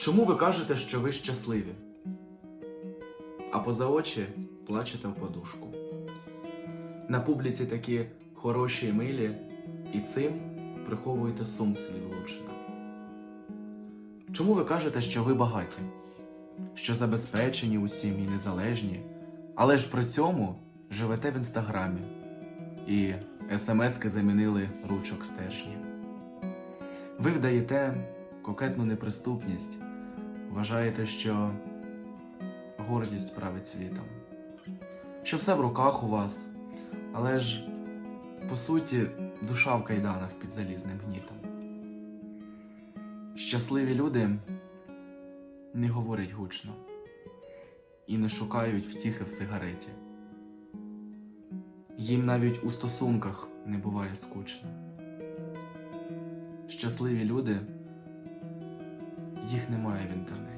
Чому ви кажете, що ви щасливі? А поза очі плачете в подушку. На публіці такі хороші і милі, і цим приховуєте сум свій влучно. Чому ви кажете, що ви багаті? Що забезпечені усім і незалежні, але ж при цьому живете в інстаграмі і смски замінили ручок стержні. Ви вдаєте кокетну неприступність, вважаєте, що гордість править світом, що все в руках у вас, але ж по суті душа в кайданах під залізним гнітом. Щасливі люди не говорять гучно і не шукають втіхи в сигареті. Їм навіть у стосунках не буває скучно. Щасливі люди, їх немає в інтернеті.